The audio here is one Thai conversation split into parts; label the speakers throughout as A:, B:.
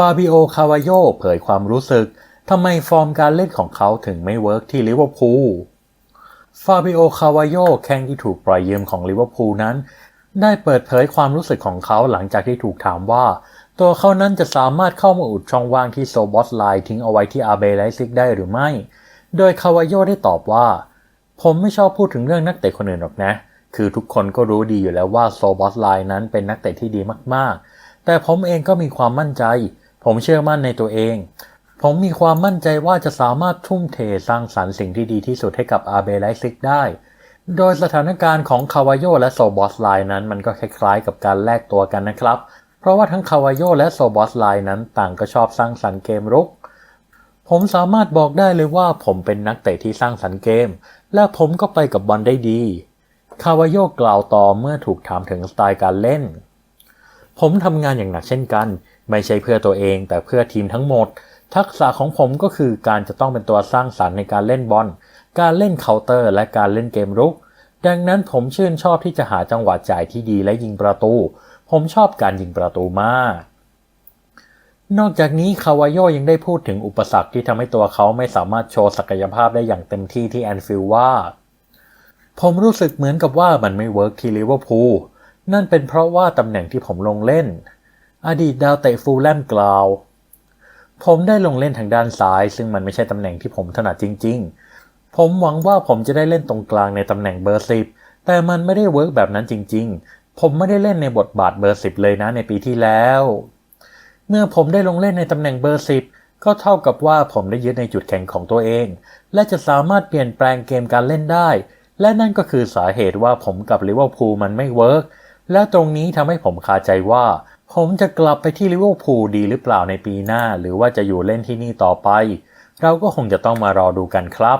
A: ฟาบิโอ คาวาโยเผยความรู้สึก ทำไมฟอร์มการเล่นของเขาถึงไม่เวิร์กที่ลิเวอร์พูล ฟาบิโอ คาวาโยแข้งที่ถูกปล่อยยืมของลิเวอร์พูลนั้น ได้เปิดเผยความรู้สึกของเขาหลังจากที่ถูกถามว่า ตัวเขานั้นจะสามารถเข้ามาอุดช่องว่างที่โซบอสไลน์ทิ้งเอาไว้ที่อาเบไลซิกได้หรือไม่ โดยคาวาโยได้ตอบว่า ผมไม่ชอบพูดถึงเรื่องนักเตะคนอื่นหรอกนะ คือทุกคนก็รู้ดีอยู่แล้วว่าโซบอสไลน์นั้นเป็นนักเตะที่ดีมากๆ แต่ผมเองก็มีความมั่นใจ ผมเชื่อมั่นในตัวเอง ผมมีความมั่นใจว่าจะสามารถทุ่มเทสร้างสรรค์สิ่งที่ดีที่สุดให้กับอาเบไลซิกได้ โดยสถานการณ์ของคาวายโยและโซบอสไลน์นั้นมันก็คล้ายๆ กับการแลกตัวกันนะครับ เพราะว่าทั้งคาวายโยและโซบอสไลน์นั้นต่างก็ชอบสร้างสรรค์เกมรุก ผมสามารถบอกได้เลยว่าผมเป็นนักเตะที่สร้างสรรค์เกม และผมก็ไปกับบอลได้ดีคาวายโยกล่าวต่อเมื่อถูกถามถึงสไตล์การเล่น ผมทำงานอย่างหนักเช่นกัน ไม่ใช่เพื่อตัวเองแต่เพื่อทีมทั้งหมด ทักษะของผมก็คือการจะต้องเป็นตัวสร้างสรรค์ในการเล่นบอล การเล่นเคาน์เตอร์ และการเล่นเกมรุก ดังนั้นผมชื่นชอบที่จะหาจังหวะจ่ายที่ดีและยิงประตู ผมชอบการยิงประตูมาก นอกจากนี้คาวาโยยังได้พูดถึงอุปสรรคที่ทำให้ตัวเขาไม่สามารถโชว์ศักยภาพได้อย่างเต็มที่ที่แอนฟิลว่า ผมรู้สึกเหมือนกับว่ามันไม่เวิร์กที่ลิเวอร์พูลนั่นเป็นเพราะว่าตำแหน่งที่ผมลงเล่น อดีตดาวเตะฟูลแลมกล่าว ผมได้ลงเล่นทางด้านซ้าย ซึ่งมันไม่ใช่ตำแหน่งที่ผมถนัดจริง ๆ ผมหวังว่าผมจะได้เล่นตรงกลางในตำแหน่งเบอร์สิบแต่มันไม่ได้เวิร์กแบบนั้นจริง ๆ ผมไม่ได้เล่นในบทบาทเบอร์สิบเลยนะในปีที่แล้ว เมื่อผมได้ลงเล่นในตำแหน่งเบอร์สิบก็เท่ากับว่าผมได้ยึดในจุดแข็งของตัวเอง และจะสามารถเปลี่ยนแปลงเกมการเล่นได้ และนั่นก็คือสาเหตุว่าผมกับลิเวอร์พูลมันไม่เวิร์กและตรงนี้ทำให้ผมคาใจว่า ผมจะกลับไปที่ลิเวอร์พูลดีหรือเปล่าในปีหน้า หรือว่าจะอยู่เล่นที่นี่ต่อไป เราก็คงจะต้องมารอดูกันครับ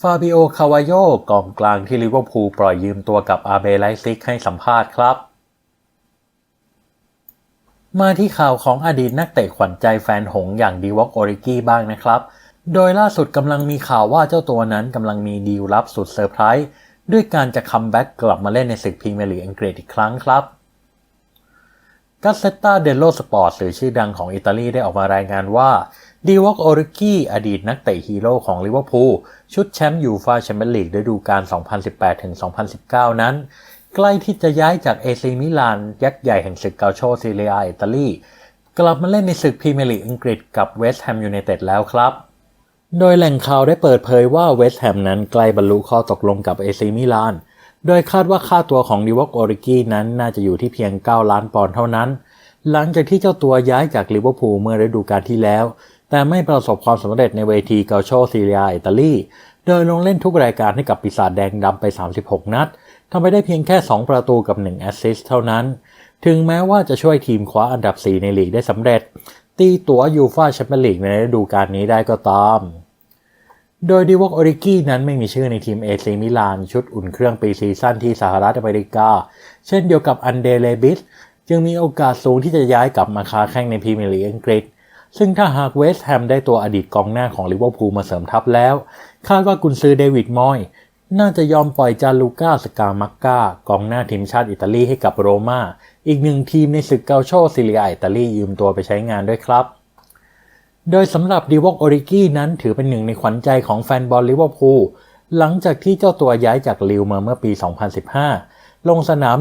A: ฟาบิโอ คาวาโยกองกลางที่ลิเวอร์พูลปล่อยยืมตัวกับอาเบไลซิกให้สัมภาษณ์ครับ มาที่ข่าวของอดีตนักเตะขวัญใจแฟนหงอย่างดีวอกโอริกี้บ้างนะครับ โดยล่าสุดกำลังมีข่าวว่าเจ้าตัวนั้นกำลังมีดีลลับสุดเซอร์ไพรส์ด้วยการจะคัมแบ็กกลับมาเล่นในศึกพรีเมียร์ลีกอังกฤษอีกครั้งครับ กัสเซตตาเดโลสปอร์ตหรือชื่อดังของอิตาลีได้ออกมารายงานว่าดีวอกโอริกี้อดีตนักเตะฮีโร่ของลิเวอร์พูลชุดแชมป์ยูฟาแชมเปี้ยนลีกฤดูกาล 2018-2019 นั้น ใกล้ที่จะย้ายจากเอซีมิลาน ยักษ์ใหญ่แห่งศึกเกาโชซีเรียอิตาลี กลับมาเล่นในศึกพรีเมียร์ลีกอังกฤษกับเวสต์แฮมยูไนเต็ดแล้วครับ โดยแหล่งข่าวได้เปิดเผยว่าเวสต์แฮมนั้นใกล้บรรลุข้อตกลงกับเอซีมิลาน โดยคาดว่าค่าตัวของดิวอกโอริกี้นั้นน่าจะอยู่ที่เพียง 9 ล้านปอนด์เท่านั้น หลังจากที่เจ้าตัวย้ายจากลิเวอร์พูลเมื่อฤดูกาลที่แล้ว แต่ไม่ประสบความสำเร็จในเวทีเกาโชซีเรียอิตาลี โดยลงเล่นทุกรายการให้กับปีศาจแดงดำไป 36 นัดทำไปได้เพียงแค่ 2 ประตูกับ 1 แอสซิสต์เท่านั้น ถึงแม้ว่าจะช่วยทีมคว้าอันดับ 4 ในลีกได้สำเร็จ ตีตั๋วยูฟ่าแชมเปี้ยนลีกในฤดูกาลนี้ได้ก็ตาม โดยดิวอกอริกี้นั้นไม่มีชื่อในทีมเอซีมิลานชุดอุ่นเครื่องปีซีซั่นที่สหรัฐอเมริกา เช่นเดียวกับอันเดเลบิสจึงมีโอกาสสูงที่จะย้ายกลับมาค้าแข่งในพรีเมียร์ลีกอังกฤษ ซึ่งถ้าหากเวสต์แฮมได้ตัวอดีตกองหน้าของลิเวอร์พูลมาเสริมทัพแล้ว คาดว่ากุนซือเดวิดมอย น่าจะยอมปล่อยจาลูก้าสกามักกากองหน้าทีมชาติอิตาลีให้กับโรมาอีกหนึ่งทีมในศึกเกาโชซิเลียอิตาลียืมตัวไปใช้งานด้วยครับ โดยสำหรับดิวอกโอริกี้นั้นถือเป็นหนึ่งในขวัญใจของแฟนบอลลิเวอร์พูลหลังจากที่เจ้าตัวย้ายจากลิวมาเมื่อปี 2015 ลงสนาม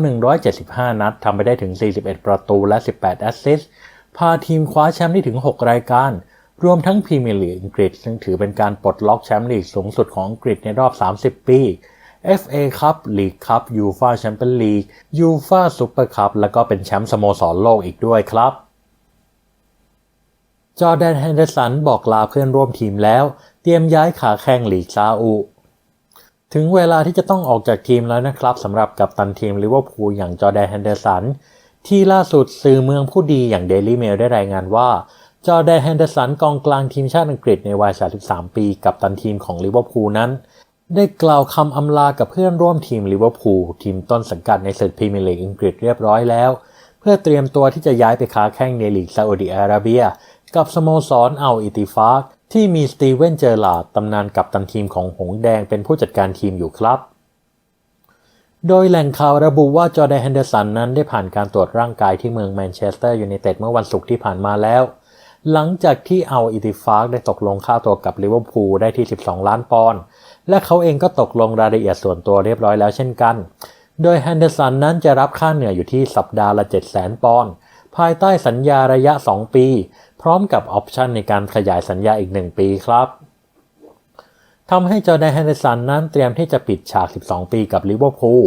A: 175 นัดทำไปได้ถึง 41 ประตูและ 18 แอสซิสต์พาทีมคว้าแชมป์ได้ถึง 6 รายการ รวมทั้งพรีเมียร์ลีกอังกฤษ ซึ่งถือเป็นการปลดล็อกแชมป์ลีกสูงสุดของอังกฤษในรอบ 30 ปี FA คัพลีกคัพยูฟาแชมเปี้ยนลีกยูฟาซูเปอร์คัพและก็เป็นแชมป์สโมสรโลกอีกด้วยครับ จอร์แดนแฮนเดอร์สันบอกลาเพื่อนร่วมทีมแล้ว เตรียมย้ายขาแข้งหลีกซาอุ ถึงเวลาที่จะต้องออกจากทีมแล้วนะครับสำหรับกัปตันทีมลิเวอร์พูลอย่างจอร์แดนแฮนเดอร์สัน ที่ล่าสุดสื่อเมืองผู้ดีอย่างเดลี่เมลได้รายงานว่า จอร์แดนแฮนเดอร์สันกองกลางทีมชาติอังกฤษในวัย 33 ปีกับตันทีมของลิเวอร์พูลนั้น ได้กล่าวคำอำลากับเพื่อนร่วมทีมลิเวอร์พูลทีมต้นสังกัดในศึกพรีเมียร์ลีกอังกฤษเรียบร้อยแล้ว เพื่อเตรียมตัวที่จะย้ายไปค้าแข้งในลีกซาอุดิอาระเบีย กับสโมสรเอัลอิติฟากที่มีสตีเวนเจอร์ลาดตำนานกัปตันทีมของหงส์แดงเป็นผู้จัดการทีมอยู่ครับ โดยแหล่งข่าวระบุว่าจอร์แดนแฮนเดอร์สันนั้นได้ผ่านการตรวจร่างกายที่เมืองแมนเชสเตอร์ยูไนเต็ดเมื่อวันศุกร์ที่ผ่านมาแล้ว หลังจากที่เอาอิติฟาร์กได้ตกลงค่าตัวกับลิเวอร์พูลได้ที่ 12 ล้านปอนด์และเขาเองก็ตกลงรายละเอียดส่วนตัวเรียบร้อยแล้วเช่นกัน โดยแฮนเดอร์สันนั้นจะรับค่าเหนื่อยอยู่ที่สัปดาห์ละ 700,000 ปอนด์ ภายใต้สัญญาระยะ 2 ปี พร้อมกับออปชันในการขยายสัญญาอีก 1 ปีครับทำให้จอร์แดนแฮนเดอร์สันนั้นเตรียมที่จะปิดฉาก 12 ปีกับลิเวอร์พูล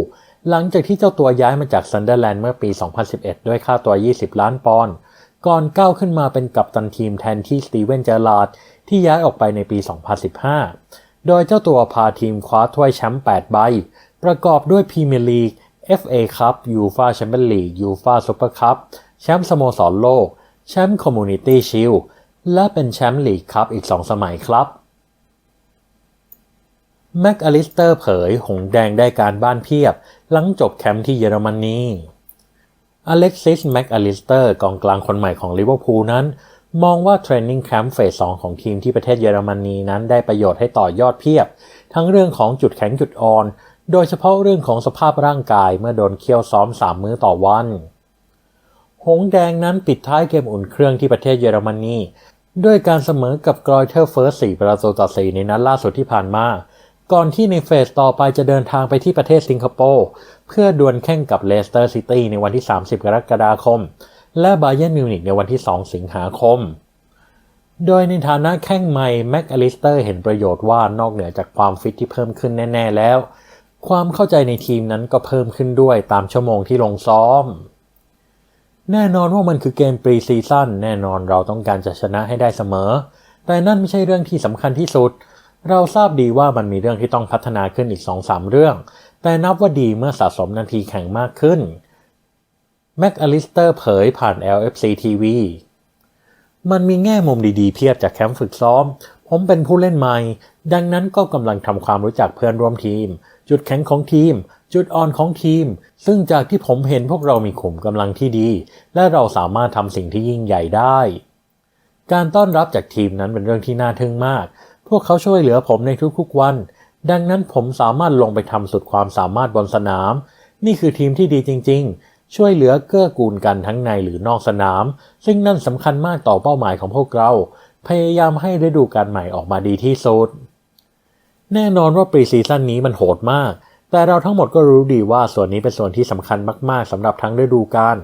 A: หลังจากที่เจ้าตัวย้ายมาจากซันเดอร์แลนด์เมื่อปี 2011 ด้วยค่าตัว 20 ล้านปอนด์ก่อนก้าวขึ้นมาเป็นกัปตันทีมแทนที่สตีเวนเจอร์ลาดที่ย้ายออกไปในปี 2015 โดยเจ้าตัวพาทีมคว้าถ้วยแชมป์ 8 ใบ ประกอบด้วยพรีเมียร์ลีก FA คัพยูฟาแชมเปี้ยนลีกยูฟาซูเปอร์คัพ แชมป์สโมสรโลก แชมป์คอมมูนิตี้ชิลและเป็นแชมป์ลีกคัพอีก 2 สมัยครับ แม็กอลิสเตอร์เผย หงแดงได้การบ้านเพียบ หลังจบแคมป์ที่เยอรมนีอเล็กซิสแม็กอลิสเตอร์กองกลางคนใหม่ของลิเวอร์พูลนั้น มองว่าเทรนนิ่งแคมป์เฟส 2 ของทีมที่ประเทศเยอรมนีนั้นได้ประโยชน์ให้ต่อยอดเพียบ ทั้งเรื่องของจุดแข็งจุดอ่อน โดยเฉพาะเรื่องของสภาพร่างกายเมื่อโดนเคี่ยวซ้อม 3 มื้อต่อวัน หงแดงนั้นปิดท้ายเกมอุ่นเครื่องที่ประเทศเยอรมนีด้วยการเสมอกับกรอยเทอร์เฟิร์ส4ประตูต่อ4ในนัดล่าสุดที่ผ่านมา ก่อนที่ในเฟสต่อไปจะเดินทางไปที่ประเทศสิงคโปร์เพื่อดวลแข่งกับเลสเตอร์ซิตี้ในวันที่ 30 กรกฎาคม และบาเยิร์นมิวนิกในวันที่ 2 สิงหาคม โดยในฐานะแข้งใหม่แม็กอลิสเตอร์เห็นประโยชน์ว่านอกเหนือจากความฟิตที่เพิ่มขึ้นแน่ ๆ แล้ว ความเข้าใจในทีมนั้นก็เพิ่มขึ้นด้วยตามชั่วโมงที่ลงซ้อม แน่นอนว่ามันคือเกมปรีซีซั่นแน่นอนเราต้องการจะชนะให้ได้เสมอ แต่นั่นไม่ใช่เรื่องที่สำคัญที่สุด เราทราบดีว่ามันมีเรื่องที่ต้องพัฒนาขึ้นอีก 2-3 เรื่อง แต่นับว่าดีเมื่อสะสมนาทีแข่งมากขึ้นแม็กอลิสเตอร์เผยผ่าน LFC TV มันมีแง่มุมดีๆเพียบจากแคมป์ฝึกซ้อม ผมเป็นผู้เล่นใหม่ ดังนั้นก็กำลังทำความรู้จักเพื่อนร่วมทีม จุดแข็งของทีม จุดอ่อนของทีม ซึ่งจากที่ผมเห็นพวกเรามีขุมกำลังที่ดี และเราสามารถทำสิ่งที่ยิ่งใหญ่ได้ การต้อนรับจากทีมนั้นเป็นเรื่องที่น่าทึ่งมาก พวกเขาช่วยเหลือผมในทุกๆวัน ดังนั้นผมสามารถลงไปทำสุดความสามารถบนสนาม นี่คือทีมที่ดีจริง ๆ ช่วยเหลือเกื้อกูลกันทั้งในหรือนอกสนาม ซึ่งนั่นสำคัญมากต่อเป้าหมายของพวกเรา พยายามให้ฤดูกาลใหม่ออกมาดีที่สุด แน่นอนว่าปรีซีซั่นนี้มันโหดมาก แต่เราทั้งหมดก็รู้ดีว่าส่วนนี้เป็นส่วนที่สำคัญมากๆสำหรับทั้งฤดูกาล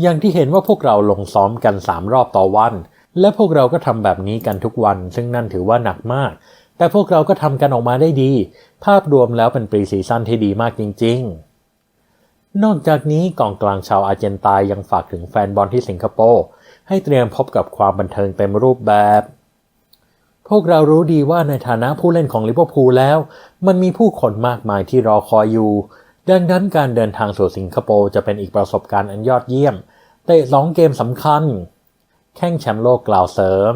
A: อย่างที่เห็นว่าพวกเราลงซ้อมกัน 3 รอบต่อวัน และพวกเราก็ทำแบบนี้กันทุกวัน ซึ่งนั่นถือว่าหนักมาก แต่พวกเราก็ทำกันออกมาได้ดี ภาพรวมแล้วเป็นปรีซีซั่นที่ดีมากจริง ๆ นอกจากนี้กองกลางชาวอาร์เจนตายยังฝากถึงแฟนบอลที่สิงคโปร์ให้เตรียมพบกับความบันเทิงเต็มรูปแบบ วกเรารู้ดีว่าในฐานะผู้เล่นของลิเวอร์พูลแล้ว มันมีผู้คนมากมายที่รอคอยอยู่ ดังนั้นการเดินทางสู่สิงคโปร์จะเป็นอีกประสบการณ์อันยอดเยี่ยม เตะสองเกมสำคัญ แข่งแชมป์โลกกล่าวเสริม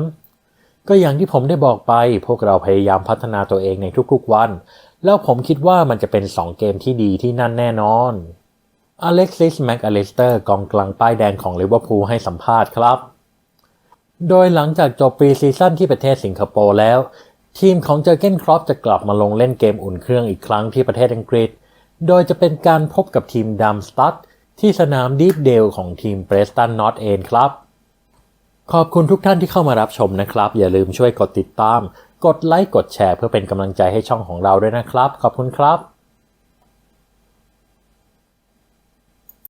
A: ก็อย่างที่ผมได้บอกไป พวกเราพยายามพัฒนาตัวเองในทุกๆวัน แล้วผมคิดว่ามันจะเป็น2เกมที่ดีที่นั่นแน่นอนอเล็กซิสแม็กอลิสเตอร์กองกลางป้ายแดงของลิเวอร์พูลให้สัมภาษณ์ครับ โดยหลังจากจบปีซีซั่นที่ประเทศสิงคโปร์แล้ว ทีมของเจอร์เกนครอปจะกลับมาลงเล่นเกมอุ่นเครื่องอีกครั้งที่ประเทศอังกฤษ โดยจะเป็นการพบกับทีมดัมสตัดที่สนามดีฟเดลของทีมเบรสตันนอตเอนครับ ขอบคุณทุกท่านที่เข้ามารับชมนะครับ อย่าลืมช่วยกดติดตาม กดไลค์กดแชร์เพื่อเป็นกำลังใจให้ช่องของเราด้วยนะครับ ขอบคุณครับ